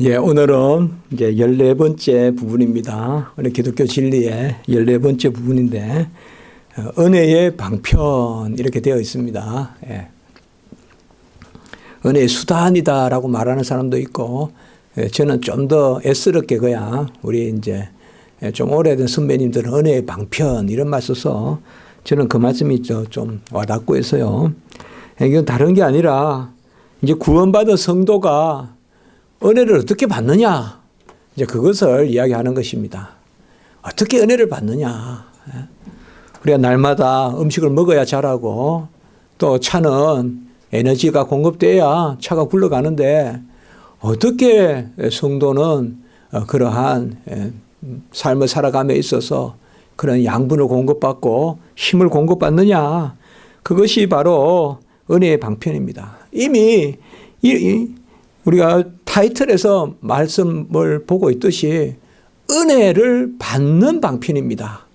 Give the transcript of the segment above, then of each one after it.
예, 오늘은 이제 14번째 부분입니다. 오늘 기독교 진리의 14번째 부분인데, 어, 은혜의 방편, 이렇게 되어 있습니다. 예. 은혜의 수단이다라고 말하는 사람도 있고, 예, 저는 좀 더 애스럽게 그냥 우리 이제 예, 좀 오래된 선배님들은 은혜의 방편 이런 말 써서 저는 그 말씀이 저- 좀 와닿고 해서요. 예, 이건 다른 게 아니라 이제 구원받은 성도가 은혜를 어떻게 받느냐? 이제 그것을 이야기하는 것입니다. 어떻게 은혜를 받느냐? 예. 우리가 날마다 음식을 먹어야 자라고 또 차는 에너지가 공급돼야 차가 굴러가는데 어떻게 성도는 어, 그러한 예, 삶을 살아감에 있어서 그런 양분을 공급받고 힘을 공급받느냐? 그것이 바로 은혜의 방편입니다. 이미 이- 이 우리가 타이틀에서 말씀을 보고 있듯이 은혜를 받는 방편입니다.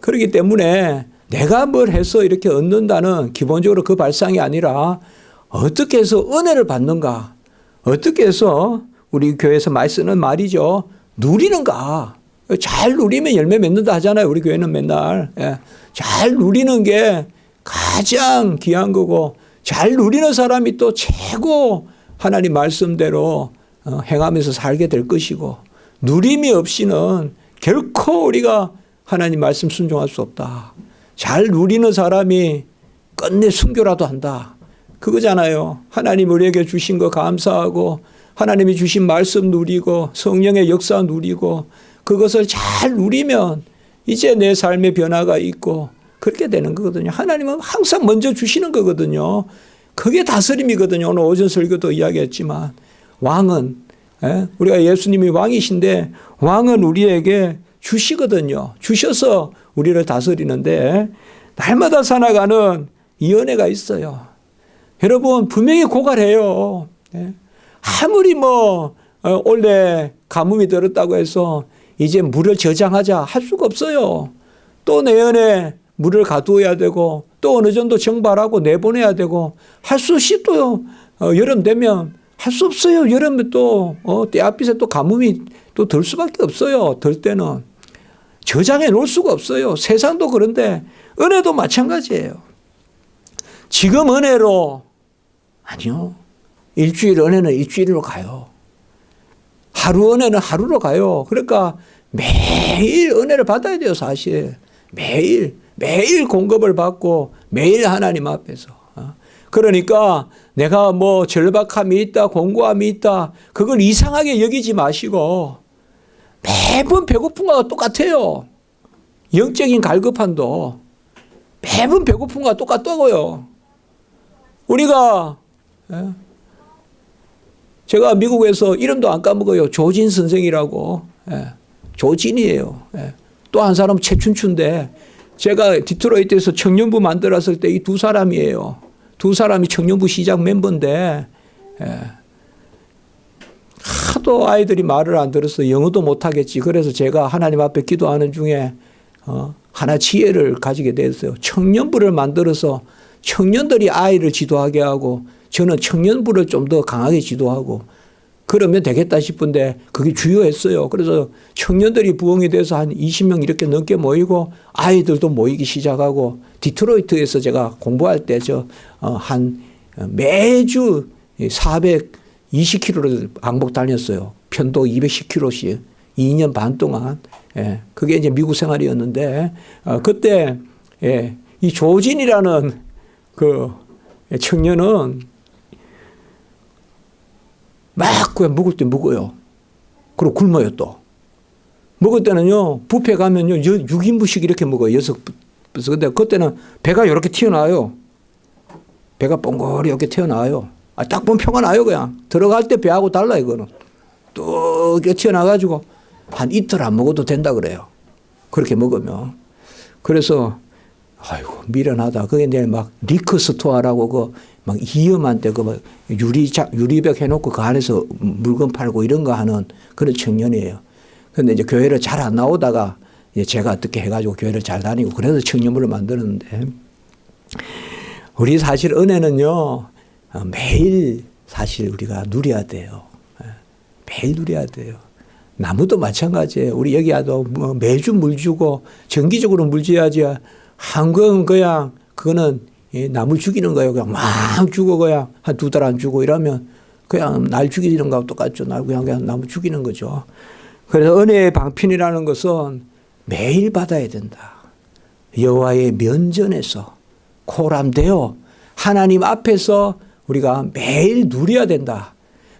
그렇기 때문에 내가 뭘 해서 이렇게 얻는다는 기본적으로 그 발상이 아니라 어떻게 해서 은혜를 받는가? 어떻게 해서 우리 교회에서 많이 쓰는 말이죠. 누리는가? 잘 누리면 열매 맺는다 하잖아요. 우리 교회는 맨날. 예. 잘 누리는 게 가장 귀한 거고 잘 누리는 사람이 또 최고 하나님 말씀대로 어, 행하면서 살게 될 것이고 누림이 없이는 결코 우리가 하나님 말씀 순종할 수 없다. 잘 누리는 사람이 끝내 순교라도 한다. 그거잖아요. 하나님 우리에게 주신 거 감사하고 하나님이 주신 말씀 누리고 성령의 역사 누리고 그것을 잘 누리면 이제 내 삶의 변화가 있고 그렇게 되는 거거든요. 하나님은 항상 먼저 주시는 거거든요. 그게 다스림이거든요. 오늘 오전 설교도 이야기했지만 왕은 예? 우리가 예수님이 왕이신데 왕은 우리에게 주시거든요. 주셔서 우리를 다스리는데 날마다 살아가는 이 은혜가 있어요. 여러분 분명히 고갈해요. 예? 아무리 뭐 어, 원래 가뭄이 들었다고 해서 이제 물을 저장하자 할 수가 없어요. 또 내년에 물을 가두어야 되고 또 어느 정도 정발하고 내보내야 되고 할 수 없이 또 어, 여름 되면 할 수 없어요. 여름에 또 어, 때앞빛에 또 가뭄이 또 들 수밖에 없어요. 들 때는 저장해 놓을 수가 없어요. 세상도 그런데 은혜도 마찬가지예요. 지금 은혜로 아니요. 일주일 은혜는 일주일로 가요. 하루 은혜는 하루로 가요. 그러니까 매일 은혜를 받아야 돼요, 사실. 매일, 매일 공급을 받고 매일 하나님 앞에서. 어. 그러니까 내가 뭐 절박함이 있다, 공고함이 있다, 그걸 이상하게 여기지 마시고 매번 배고픈 거와 똑같아요. 영적인 갈급함도 매번 배고픈 거와 똑같다고요. 우리가 예? 제가 미국에서 이름도 안 까먹어요. 조진 선생이라고. 예. 조진이에요. 예. 또한 사람은 최춘추인데 제가 디트로이트에서 청년부 만들었을 때 이 두 사람이에요. 두 사람이 청년부 시작 멤버인데 예. 하도 아이들이 말을 안 들어서 영어도 못하겠지. 그래서 제가 하나님 앞에 기도하는 중에 어, 하나 지혜를 가지게 됐어요. 청년부를 만들어서 청년들이 아이를 지도하게 하고 저는 청년부를 좀 더 강하게 지도하고 그러면 되겠다 싶은데 그게 주요했어요. 그래서 청년들이 부흥이 돼서 한 20명 이렇게 넘게 모이고 아이들도 모이기 시작하고 디트로이트에서 제가 공부할 때 저 한 매주 420km를 왕복 다녔어요. 편도 210km씩 2년 반 동안. 예, 그게 이제 미국 생활이었는데 어, 그때 예, 이 조진이라는 그 청년은 막 그냥 먹을 때 먹어요. 그리고 굶어요 또. 먹을 때는요, 뷔페 가면요, 6인분씩 이렇게 먹어요. 여섯 그래서 근데 그때는 배가 이렇게 튀어나와요. 배가 뻥거리 이렇게 튀어나와요. 아, 딱 보면 표가 나요, 그냥. 들어갈 때 배하고 달라, 이거는. 뚝 이렇게 튀어나와가지고 한 이틀 안 먹어도 된다 그래요. 그렇게 먹으면. 그래서 아이고 미련하다. 그게 내일 막 리크 스토어라고 그 막 위험한 때그 유리 자, 유리벽 해놓고 그 안에서 물건 팔고 이런 거 하는 그런 청년이에요. 그런데 이제 교회를 잘 안 나오다가 이제 제가 어떻게 해가지고 교회를 잘 다니고 그래서 청년부를 만드는데 우리 사실 은혜는요 어, 매일 사실 우리가 누려야 돼요. 예. 매일 누려야 돼요. 나무도 마찬가지예요. 우리 여기 와도 뭐 매주 물 주고 정기적으로 물 줘야지. 한국은 그냥 그거는 이 나무 죽이는 거예요. 그냥 막 주고 그냥 한 두 달안 주고 이러면 그냥 날 죽이는 거하고 똑같죠. 날 그냥, 그냥 나무 죽이는 거죠. 그래서 은혜의 방편이라는 것은 매일 받아야 된다. 여호와의 면전에서 코람되어 하나님 앞에서 우리가 매일 누려야 된다.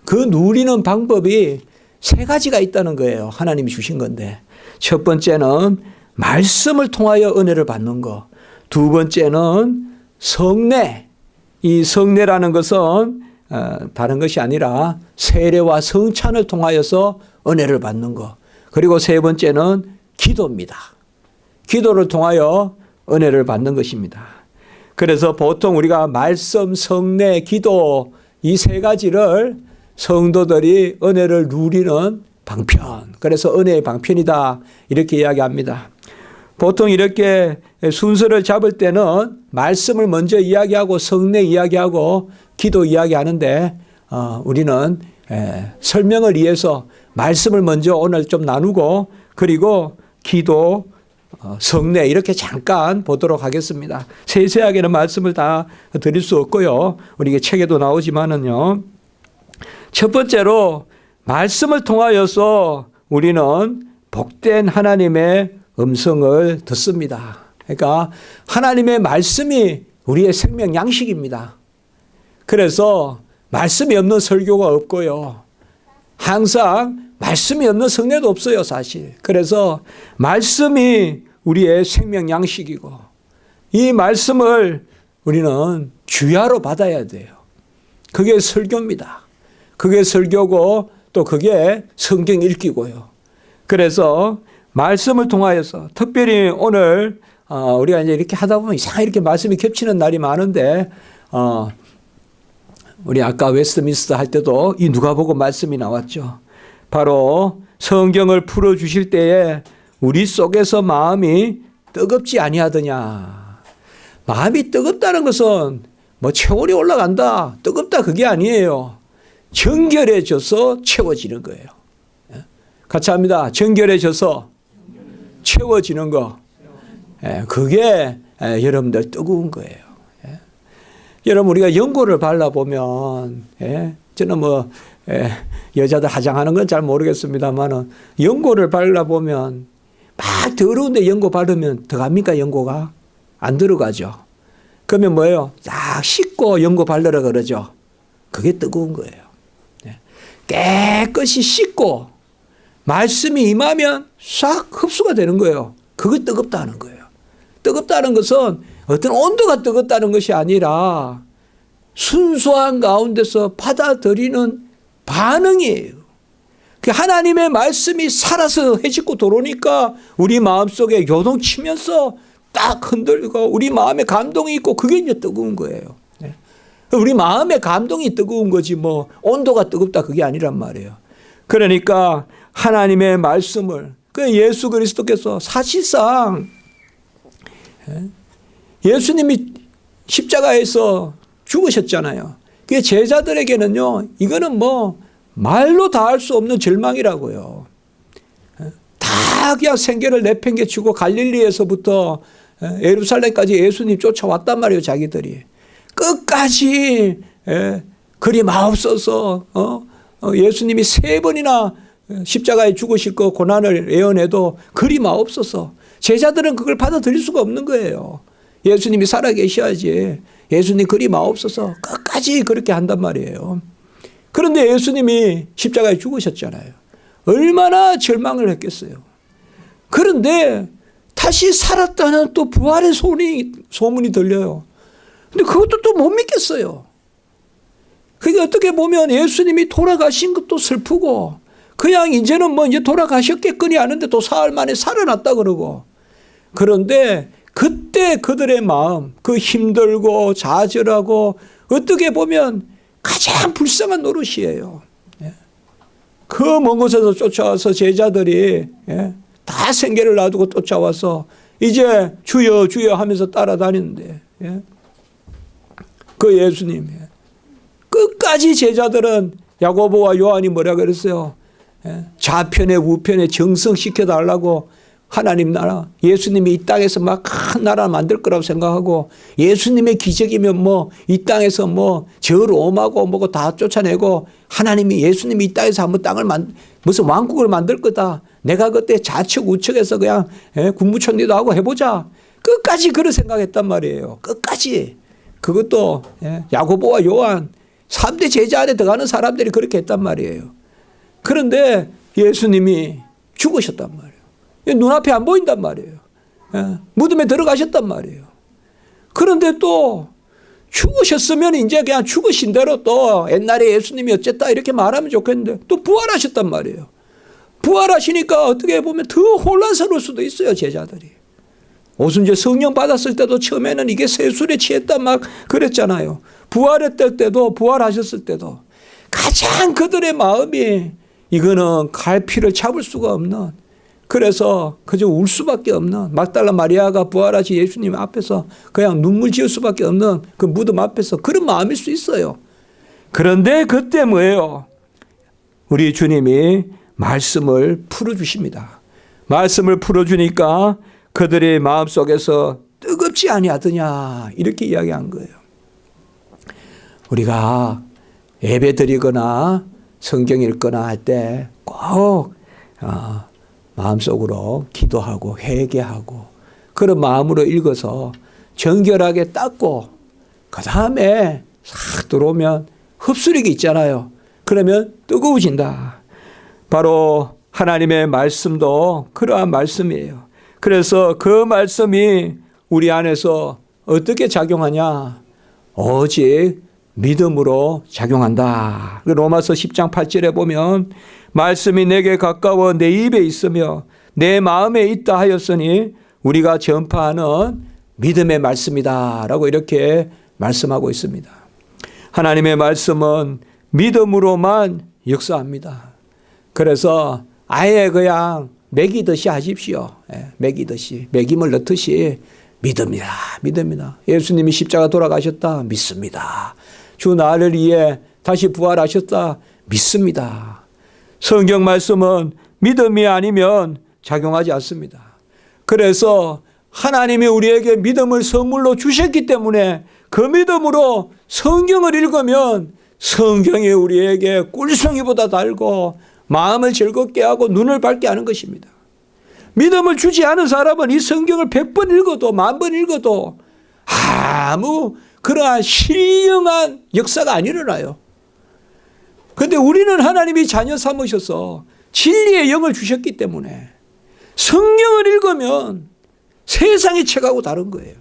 그 누리는 방법이 세 가지가 있다는 거예요. 하나님이 주신 건데. 첫 번째는 말씀을 통하여 은혜를 받는 것. 두 번째는 성례. 이 성례라는 것은 어, 다른 것이 아니라 세례와 성찬을 통하여서 은혜를 받는 것. 그리고 세 번째는 기도입니다. 기도를 통하여 은혜를 받는 것입니다. 그래서 보통 우리가 말씀, 성례, 기도 이 세 가지를 성도들이 은혜를 누리는 방편. 그래서 은혜의 방편이다. 이렇게 이야기합니다. 보통 이렇게 순서를 잡을 때는 말씀을 먼저 이야기하고 성례 이야기하고 기도 이야기하는데 어, 우리는 에, 설명을 위해서 말씀을 먼저 오늘 좀 나누고 그리고 기도 어, 성례 이렇게 잠깐 보도록 하겠습니다. 세세하게는 말씀을 다 드릴 수 없고요. 우리 이게 책에도 나오지만은요. 첫 번째로 말씀을 통하여서 우리는 복된 하나님의 음성을 듣습니다. 그러니까 하나님의 말씀이 우리의 생명 양식입니다. 그래서 말씀이 없는 설교가 없고요. 항상 말씀이 없는 성례도 없어요, 사실. 그래서 말씀이 우리의 생명 양식이고 이 말씀을 우리는 주야로 받아야 돼요. 그게 설교입니다. 그게 설교고 또 그게 성경 읽기고요. 그래서 말씀을 통하여서 특별히 오늘 어, 우리가 이제 이렇게 하다 보면 이상하게 이렇게 말씀이 겹치는 날이 많은데 어, 우리 아까 웨스트민스터 할 때도 이 누가복음 말씀이 나왔죠. 바로 성경을 풀어 주실 때에 우리 속에서 마음이 뜨겁지 아니하더냐. 마음이 뜨겁다는 것은 뭐 체온이 올라간다, 뜨겁다 그게 아니에요. 정결해져서 채워지는 거예요. 예? 같이 합니다. 정결해져서 채워지는 거. 예, 그게 예, 여러분들 뜨거운 거예요. 예. 여러분 우리가 연고를 발라보면 저는 뭐 여자들 화장하는 건 잘 모르겠습니다만은 연고를 발라보면 막 더러운데 연고 바르면 들어갑니까 연고가? 안 들어가죠. 그러면 뭐예요? 딱 씻고 연고 바르라 그러죠. 그게 뜨거운 거예요. 깨끗이 씻고 말씀이 임하면 싹 흡수가 되는 거예요. 그게 뜨겁다는 거예요. 뜨겁다는 것은 어떤 온도가 뜨겁다는 것이 아니라 순수한 가운데서 받아들이는 반응이에요. 그 하나님의 말씀이 살아서 해집고 들어오니까 우리 마음속에 요동치면서 딱 흔들고 우리 마음에 감동이 있고 그게 이제 뜨거운 거예요. 네. 우리 마음의 감동이 뜨거운 거지 뭐 온도가 뜨겁다 그게 아니란 말이에요. 그러니까 하나님의 말씀을 그 예수 그리스도께서 사실상 예, 예수님이 십자가에서 죽으셨잖아요. 그 제자들에게는요, 이거는 뭐 말로 다 할 수 없는 절망이라고요. 예, 다 그냥 생계를 내팽개치고 갈릴리에서부터 예, 예루살렘까지 예수님 쫓아왔단 말이에요, 자기들이. 끝까지 그리 마옵소서 어? 어, 예수님이 세 번이나 십자가에 죽으실 거 고난을 예언해도 그리 마옵소서. 제자들은 그걸 받아들일 수가 없는 거예요. 예수님이 살아 계셔야지. 예수님 그리 마옵소서. 끝까지 그렇게 한단 말이에요. 그런데 예수님이 십자가에 죽으셨잖아요. 얼마나 절망을 했겠어요. 그런데 다시 살았다는 또 부활의 소문이, 소문이 들려요. 근데 그것도 또 못 믿겠어요. 그게 어떻게 보면 예수님이 돌아가신 것도 슬프고 그냥 이제는 뭐 이제 돌아가셨겠거니 하는데 또 사흘 만에 살아났다 그러고 그런데 그때 그들의 마음 그 힘들고 좌절하고 어떻게 보면 가장 불쌍한 노릇이에요. 예. 그먼 곳에서 쫓아와서 제자들이 예, 다 생계를 놔두고 쫓아와서 이제 주여 주여 하면서 따라다니는데 예. 그 예수님 끝까지 제자들은 야고보와 요한이 뭐라 그랬어요? 예, 좌편에 우편에 정성시켜 달라고 하나님 나라 예수님이 이 땅에서 막 큰 나라 만들 거라고 생각하고 예수님의 기적이면 뭐 이 땅에서 뭐저 로마고 뭐고 다 쫓아내고 하나님이 예수님이 이 땅에서 한번 땅을 만 무슨 왕국을 만들 거다. 내가 그때 좌측 우측에서 그냥 예, 국무총리도 하고 해보자. 끝까지 그런 생각했단 말이에요. 끝까지 그것도 예, 야고보와 요한 3대 제자 안에 들어가는 사람들이 그렇게 했단 말이에요. 그런데 예수님이 죽으셨단 말이에요. 눈앞에 안 보인단 말이에요. 예, 무덤에 들어가셨단 말이에요. 그런데 또 죽으셨으면 이제 그냥 죽으신 대로 또 옛날에 예수님이 어쨌다 이렇게 말하면 좋겠는데 또 부활하셨단 말이에요. 부활하시니까 어떻게 보면 더 혼란스러울 수도 있어요, 제자들이. 오순절 성령 받았을 때도 처음에는 이게 세술에 취했다 막 그랬잖아요. 부활했을 때도 부활하셨을 때도 가장 그들의 마음이 이거는 갈피를 잡을 수가 없는 그래서 그저 울 수밖에 없는 막달라 마리아가 부활하신 예수님 앞에서 그냥 눈물 지을 수밖에 없는 그 무덤 앞에서 그런 마음일 수 있어요. 그런데 그때 뭐예요? 우리 주님이 말씀을 풀어주십니다. 말씀을 풀어주니까 그들의 마음속에서 뜨겁지 아니하더냐 이렇게 이야기한 거예요. 우리가 예배 드리거나 성경 읽거나 할 때꼭 어, 마음속으로 기도하고 회개하고 그런 마음으로 읽어서 정결하게 닦고 그 다음에 싹 들어오면 흡수력이 있잖아요. 그러면 뜨거워진다. 바로 하나님의 말씀도 그러한 말씀이에요. 그래서 그 말씀이 우리 안에서 어떻게 작용하냐? 오직 믿음으로 작용한다. 그 로마서 10장 8절에 보면 말씀이 내게 가까워 내 입에 있으며 내 마음에 있다 하였으니 우리가 전파하는 믿음의 말씀이다라고 이렇게 말씀하고 있습니다. 하나님의 말씀은 믿음으로만 역사합니다. 그래서 아예 그냥 먹이듯이 하십시오. 예, 먹이듯이 먹임을 넣듯이 믿음이다. 믿음이다. 예수님이 십자가 돌아가셨다. 믿습니다. 주 나를 위해 다시 부활하셨다. 믿습니다. 성경 말씀은 믿음이 아니면 작용하지 않습니다. 그래서 하나님이 우리에게 믿음을 선물로 주셨기 때문에 그 믿음으로 성경을 읽으면 성경이 우리에게 꿀성이보다 달고 마음을 즐겁게 하고 눈을 밝게 하는 것입니다. 믿음을 주지 않은 사람은 이 성경을 백번 읽어도 만 번 읽어도 아무 그러한 신령한 역사가 안 일어나요. 근데 우리는 하나님이 자녀 삼으셔서 진리의 영을 주셨기 때문에 성경을 읽으면 세상의 책하고 다른 거예요.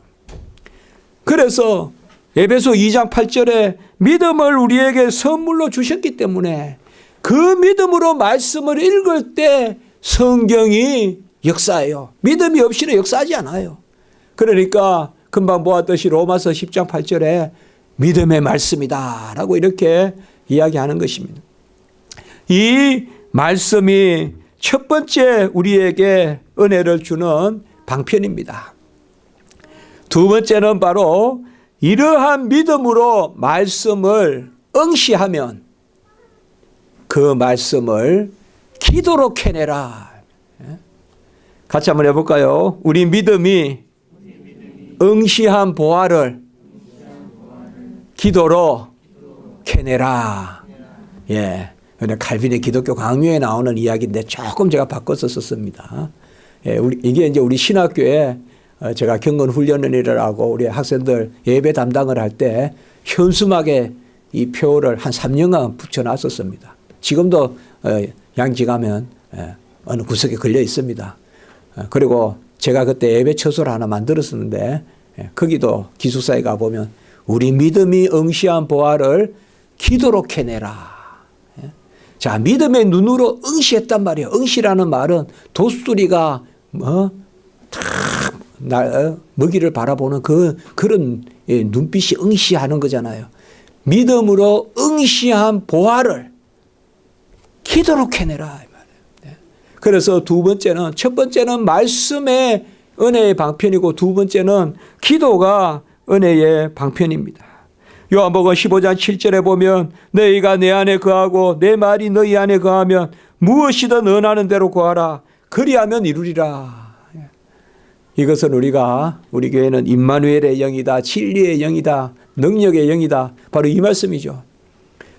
그래서 에베소 2장 8절에 믿음을 우리에게 선물로 주셨기 때문에 그 믿음으로 말씀을 읽을 때 성경이 역사해요. 믿음이 없이는 역사하지 않아요. 그러니까 금방 보았듯이 로마서 10장 8절에 믿음의 말씀이다 라고 이렇게 이야기하는 것입니다. 이 말씀이 첫 번째 우리에게 은혜를 주는 방편입니다. 두 번째는 바로 이러한 믿음으로 말씀을 응시하면 그 말씀을 기도로 캐내라. 예? 같이 한번 해볼까요? 우리 믿음이 응시한 보화를 기도로 캐내라. 예. 근데 칼빈의 기독교 강요에 나오는 이야기인데 조금 제가 바꿔서 썼습니다. 예, 우리, 이게 이제 우리 신학교에 어, 제가 경건 훈련을 하고 우리 학생들 예배 담당을 할 때 현수막에 이 표를 한 3년간 붙여놨었습니다. 지금도 어, 양지 가면 예, 어느 구석에 걸려 있습니다. 어, 그리고 제가 그때 예배 처소를 하나 만들었었는데 예, 거기도 기숙사에 가보면 우리 믿음이 응시한 보화를 기도로 캐내라. 예. 자, 믿음의 눈으로 응시했단 말이에요. 응시라는 말은 도수리가 뭐, 탁, 나, 어, 먹이를 바라보는 그, 그런 예, 눈빛이 응시하는 거잖아요. 믿음으로 응시한 보화를 기도로 캐내라. 그래서 두 번째는, 첫 번째는 말씀의 은혜의 방편이고 두 번째는 기도가 은혜의 방편입니다. 요한복음 15장 7절에 보면 너희가 내 안에 거하고 내 말이 너희 안에 거하면 무엇이든 원하는 대로 구하라. 그리하면 이루리라. 이것은 우리가 우리 교회는 임마누엘의 영이다, 진리의 영이다, 능력의 영이다. 바로 이 말씀이죠.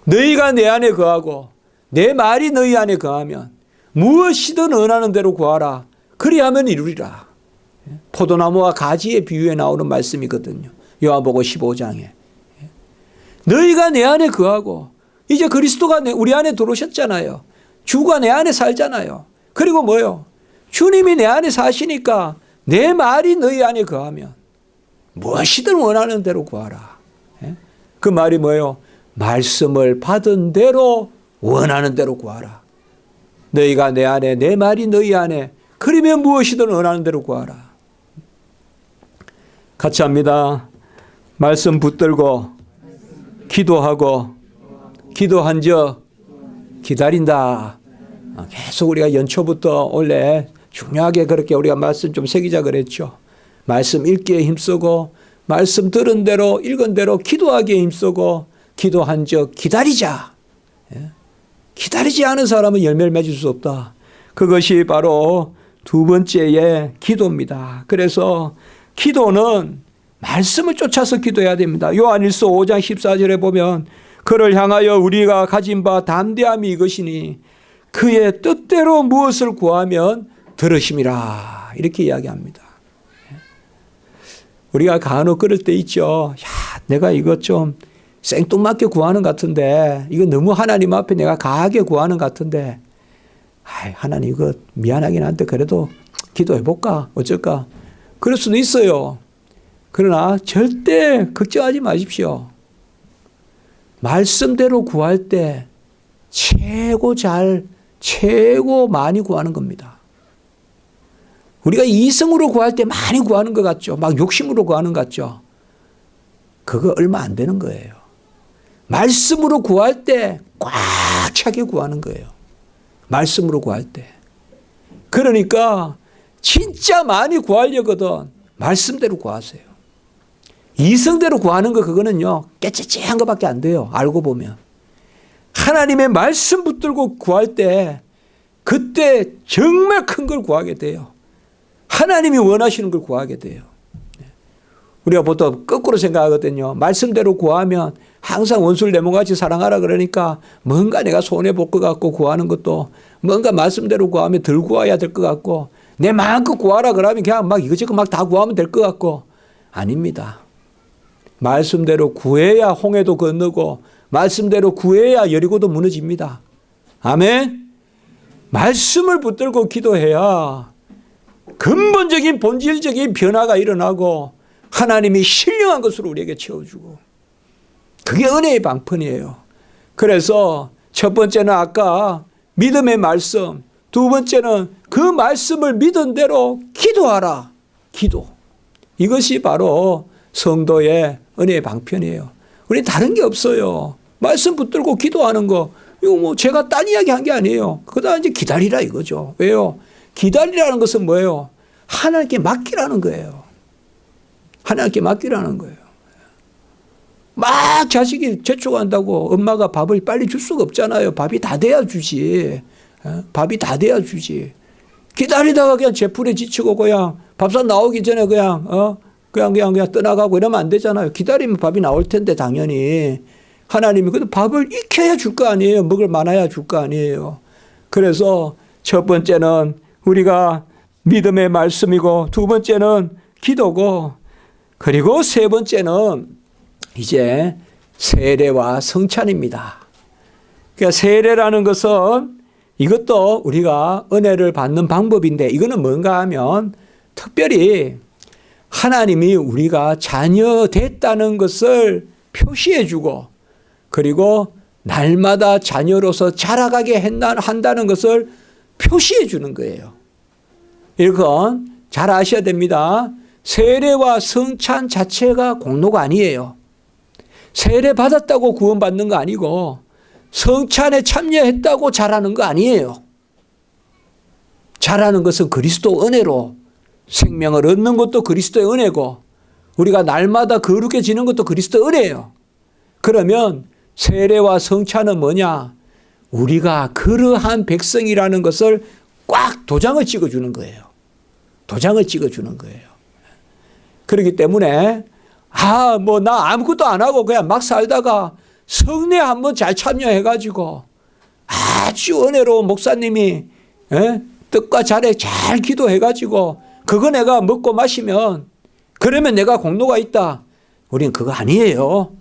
너희가 내 안에 거하고 내 말이 너희 안에 거하면 무엇이든 원하는 대로 구하라. 그리하면 이루리라. 포도나무와 가지의 비유에 나오는 말씀이거든요. 요한복음 15장에. 너희가 내 안에 거하고 이제 그리스도가 내- 우리 안에 들어오셨잖아요. 주가 내 안에 살잖아요. 그리고 뭐요? 주님이 내 안에 사시니까 내 말이 너희 안에 거하면 무엇이든 원하는 대로 구하라. 예? 그 말이 뭐예요? 말씀을 받은 대로 원하는 대로 구하라. 너희가 내 안에 내 말이 너희 안에 그러면 무엇이든 원하는 대로 구하라. 같이 합니다. 말씀 붙들고 기도하고 기도한 적 기다린다. 아, 계속 우리가 연초부터 원래 중요하게 그렇게 우리가 말씀 좀 새기자 그랬죠. 말씀 읽기에 힘쓰고 말씀 들은 대로 읽은 대로 기도하기에 힘쓰고 기도한 적 기다리자. 예? 기다리지 않은 사람은 열매를 맺을 수 없다. 그것이 바로 두 번째의 기도입니다. 그래서 기도는 말씀을 쫓아서 기도해야 됩니다. 요한일서 5장 14절에 보면 그를 향하여 우리가 가진 바 담대함이 이것이니 그의 뜻대로 무엇을 구하면 들으심이라 이렇게 이야기합니다. 우리가 간혹 그럴 때 있죠. 야, 내가 이것 좀 생뚱맞게 구하는 것 같은데 이거 너무 하나님 앞에 내가 가하게 구하는 것 같은데 아이, 하나님 이거 미안하긴 한데 그래도 기도해 볼까 어쩔까 그럴 수도 있어요. 그러나 절대 걱정하지 마십시오. 말씀대로 구할 때 최고 잘, 최고 많이 구하는 겁니다. 우리가 이성으로 구할 때 많이 구하는 것 같죠. 막 욕심으로 구하는 것 같죠. 그거 얼마 안 되는 거예요. 말씀으로 구할 때 꽉 차게 구하는 거예요. 말씀으로 구할 때. 그러니까 진짜 많이 구하려거든 말씀대로 구하세요. 이성대로 구하는 거 그거는요 깨째째한 것밖에 안 돼요. 알고 보면 하나님의 말씀 붙들고 구할 때 그때 정말 큰 걸 구하게 돼요. 하나님이 원하시는 걸 구하게 돼요. 우리가 보통 거꾸로 생각하거든요. 말씀대로 구하면 항상 원수를 내 몸같이 사랑하라 그러니까 뭔가 내가 손해 볼 것 같고 구하는 것도 뭔가 말씀대로 구하면 덜 구해야 될 것 같고 내 마음껏 구하라 그러면 그냥 막 이것저것 막 다 구하면 될 것 같고 아닙니다. 말씀대로 구해야 홍해도 건너고 말씀대로 구해야 여리고도 무너집니다. 아멘. 말씀을 붙들고 기도해야 근본적인 본질적인 변화가 일어나고 하나님이 신령한 것으로 우리에게 채워주고 그게 은혜의 방편이에요. 그래서 첫 번째는 아까 믿음의 말씀, 두 번째는 그 말씀을 믿은 대로 기도하라. 기도. 이것이 바로 성도의 은혜의 방편이에요. 우리 다른 게 없어요. 말씀 붙들고 기도하는 거 이거 뭐 제가 딴 이야기 한 게 아니에요. 그다음 이제 기다리라 이거죠. 왜요? 기다리라는 것은 뭐예요? 하나님께 맡기라는 거예요. 하나님께 맡기라는 거예요. 막 자식이 재촉한다고 엄마가 밥을 빨리 줄 수가 없잖아요. 밥이 다 돼야 주지. 어? 밥이 다 돼야 주지. 기다리다가 그냥 제풀에 지치고 그냥 밥상 나오기 전에 그냥 어 그냥 그냥 그냥 떠나가고 이러면 안 되잖아요. 기다리면 밥이 나올 텐데 당연히 하나님이 그래도 밥을 익혀야 줄 거 아니에요. 먹을 많아야 줄 거 아니에요. 그래서 첫 번째는 우리가 믿음의 말씀이고 두 번째는 기도고 그리고 세 번째는 이제 세례와 성찬입니다. 그러니까 세례라는 것은 이것도 우리가 은혜를 받는 방법인데 이거는 뭔가 하면 특별히 하나님이 우리가 자녀 됐다는 것을 표시해 주고 그리고 날마다 자녀로서 자라가게 한다는 것을 표시해 주는 거예요. 이건 잘 아셔야 됩니다. 세례와 성찬 자체가 공로가 아니에요. 세례 받았다고 구원받는 거 아니고 성찬에 참여했다고 잘하는 거 아니에요. 잘하는 것은 그리스도 은혜로 생명을 얻는 것도 그리스도의 은혜고 우리가 날마다 거룩해지는 것도 그리스도 은혜예요. 그러면 세례와 성찬은 뭐냐? 우리가 그러한 백성이라는 것을 꽉 도장을 찍어주는 거예요. 도장을 찍어주는 거예요. 그렇기 때문에 아, 뭐 나 아무것도 안 하고 그냥 막 살다가 성례 한번 잘 참여해 가지고 아주 은혜로운 목사님이 예? 뜻과 잘에 잘 기도해 가지고 그거 내가 먹고 마시면 그러면 내가 공로가 있다. 우리는 그거 아니에요.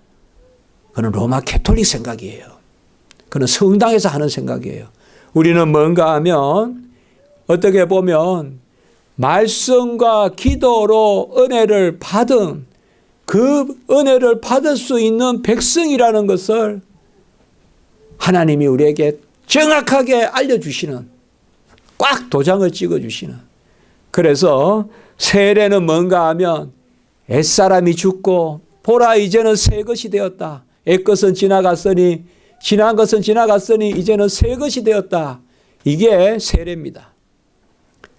그는 로마 캐톨릭 생각이에요. 그는 성당에서 하는 생각이에요. 우리는 뭔가 하면 어떻게 보면 말씀과 기도로 은혜를 받은 그 은혜를 받을 수 있는 백성이라는 것을 하나님이 우리에게 정확하게 알려주시는 꽉 도장을 찍어주시는 그래서 세례는 뭔가 하면 옛사람이 죽고 보라 이제는 새 것이 되었다. 옛것은 지나갔으니 지난 것은 지나갔으니 이제는 새 것이 되었다. 이게 세례입니다.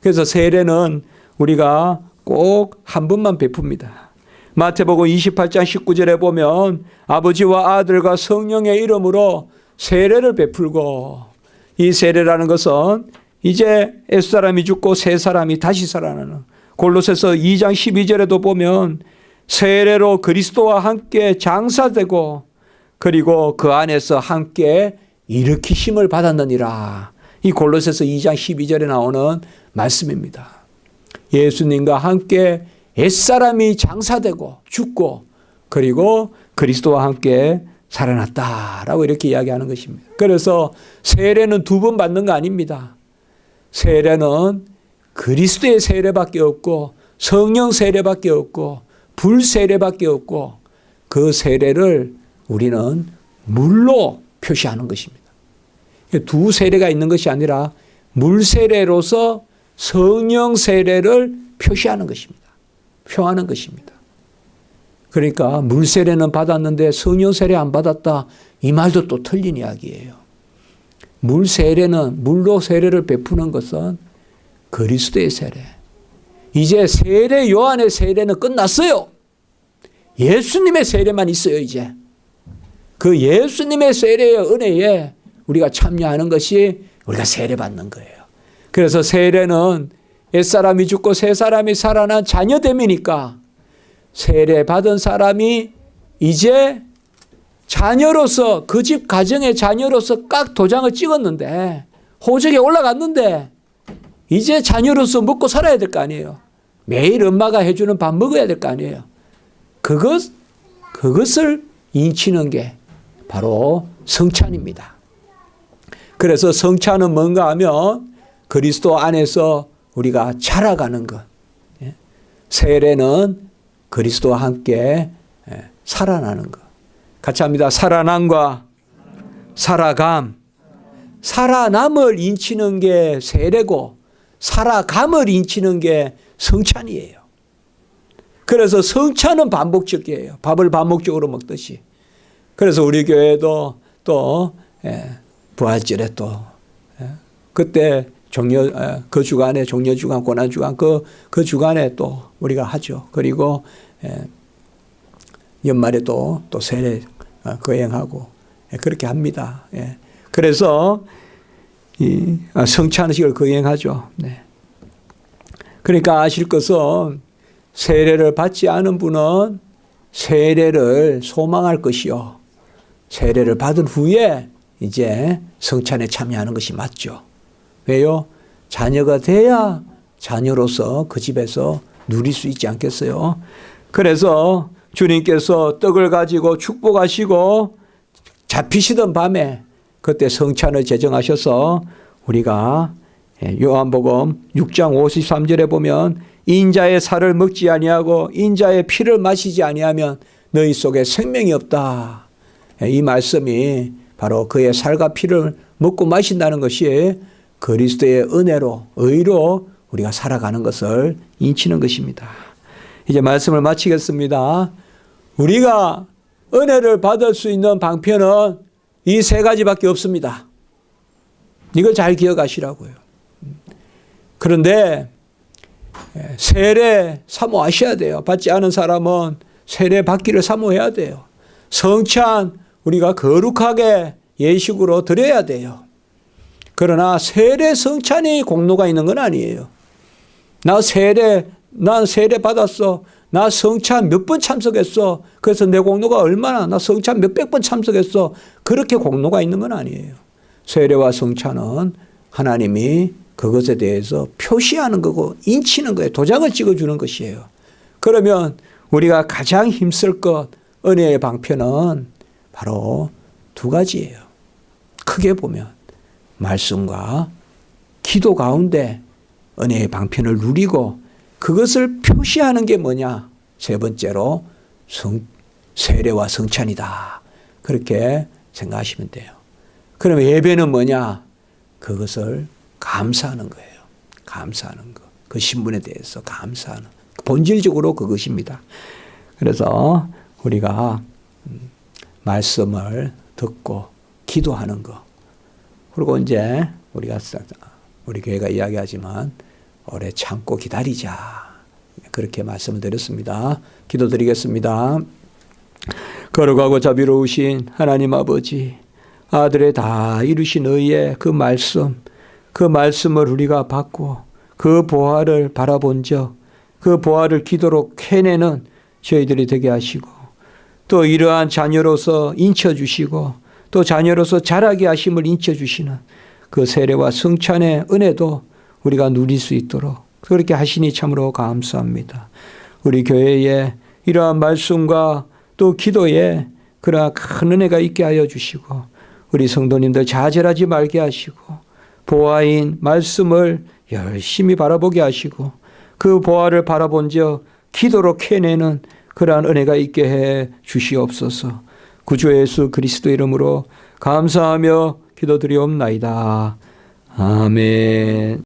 그래서 세례는 우리가 꼭 한 번만 베풉니다. 마태복음 28장 19절에 보면 아버지와 아들과 성령의 이름으로 세례를 베풀고 이 세례라는 것은 이제 옛사람이 죽고 새 사람이 다시 살아나는 골로새서 2장 12절에도 보면 세례로 그리스도와 함께 장사되고 그리고 그 안에서 함께 일으키심을 받았느니라. 이 골로새서 2장 12절에 나오는 말씀입니다. 예수님과 함께 옛사람이 장사되고 죽고 그리고 그리스도와 함께 살아났다라고 이렇게 이야기하는 것입니다. 그래서 세례는 두 번 받는 거 아닙니다. 세례는 그리스도의 세례밖에 없고 성령 세례밖에 없고 불 세례밖에 없고 그 세례를 우리는 물로 표시하는 것입니다. 두 세례가 있는 것이 아니라 물 세례로서 성령 세례를 표시하는 것입니다. 표하는 것입니다. 그러니까 물 세례는 받았는데 성령 세례 안 받았다 이 말도 또 틀린 이야기예요. 물 세례는 물로 세례를 베푸는 것은 그리스도의 세례. 이제 세례 요한의 세례는 끝났어요. 예수님의 세례만 있어요, 이제. 그 예수님의 세례의 은혜에 우리가 참여하는 것이 우리가 세례받는 거예요. 그래서 세례는 옛사람이 죽고 새 사람이 살아난 자녀됨이니까 세례 받은 사람이 이제 자녀로서 그 집 가정의 자녀로서 깍 도장을 찍었는데 호적에 올라갔는데 이제 자녀로서 먹고 살아야 될 거 아니에요. 매일 엄마가 해주는 밥 먹어야 될 거 아니에요. 그것 그것을 인치는 게 바로 성찬입니다. 그래서 성찬은 뭔가 하면 그리스도 안에서 우리가 자라가는 것. 예? 세례는 그리스도와 함께 예, 살아나는 것. 같이 합니다. 살아남과 살아감. 살아남을 인치는 게 세례고 살아감을 인치는 게 성찬이에요. 그래서 성찬은 반복적이에요. 밥을 반복적으로 먹듯이. 그래서 우리 교회도 또 예, 부활절에 또 예, 그때 종려 예, 그 주간에 종려 주간 고난 주간 그 그 주간에 또 우리가 하죠. 그리고 연말에 또 또 세례 어, 거행하고 그렇게 합니다. 그래서 이 아, 성찬식을 거행하죠. 네. 그러니까 아실 것은 세례를 받지 않은 분은 세례를 소망할 것이요. 세례를 받은 후에 이제 성찬에 참여하는 것이 맞죠. 왜요? 자녀가 돼야 자녀로서 그 집에서 누릴 수 있지 않겠어요? 그래서 주님께서 떡을 가지고 축복하시고 잡히시던 밤에 그때 성찬을 제정하셔서 우리가 예, 요한복음 6장 53절에 보면 인자의 살을 먹지 아니하고 인자의 피를 마시지 아니하면 너희 속에 생명이 없다. 예, 이 말씀이 바로 그의 살과 피를 먹고 마신다는 것이 그리스도의 은혜로 의로 우리가 살아가는 것을 인치는 것입니다. 이제 말씀을 마치겠습니다. 우리가 은혜를 받을 수 있는 방편은 이 세 가지밖에 없습니다. 이걸 잘 기억하시라고요. 그런데 세례 사모하셔야 돼요. 받지 않은 사람은 세례 받기를 사모해야 돼요. 성찬 우리가 거룩하게 예식으로 드려야 돼요. 그러나 세례 성찬이 공로가 있는 건 아니에요. 나 세례, 난 세례 받았어. 나 성찬 몇 번 참석했어. 그래서 내 공로가 얼마나, 나 성찬 몇백 번 참석했어. 그렇게 공로가 있는 건 아니에요. 세례와 성찬은 하나님이 그것에 대해서 표시하는 거고 인치는 거예요. 도장을 찍어주는 것이에요. 그러면 우리가 가장 힘쓸 것, 은혜의 방편은 바로 두 가지예요. 크게 보면 말씀과 기도 가운데 은혜의 방편을 누리고 그것을 표시하는 게 뭐냐? 세 번째로 성, 세례와 성찬이다. 그렇게 생각하시면 돼요. 그러면 예배는 뭐냐? 그것을 감사하는 거예요. 감사하는 거. 그 신분에 대해서 감사하는. 본질적으로 그것입니다. 그래서 우리가 음, 말씀을 듣고 기도하는 거. 그리고 이제 우리가 우리 교회가 이야기하지만 오래 참고 기다리자. 그렇게 말씀을 드렸습니다. 기도드리겠습니다. 걸어가고 자비로우신 하나님 아버지, 아들의 다 이루신 의의 그 말씀, 그 말씀을 우리가 받고 그 보화를 바라본 적, 그 보화를 기도로 캐내는 저희들이 되게 하시고 또 이러한 자녀로서 인쳐주시고 또 자녀로서 자라게 하심을 인쳐주시는 그 세례와 성찬의 은혜도 우리가 누릴 수 있도록 그렇게 하시니 참으로 감사합니다. 우리 교회에 이러한 말씀과 또 기도에 그러한 큰 은혜가 있게 하여 주시고 우리 성도님들 좌절하지 말게 하시고 보아인 말씀을 열심히 바라보게 하시고 그 보아를 바라본 적 기도로 캐내는 그러한 은혜가 있게 해 주시옵소서. 구주 예수 그리스도 이름으로 감사하며 기도드리옵나이다. 아멘.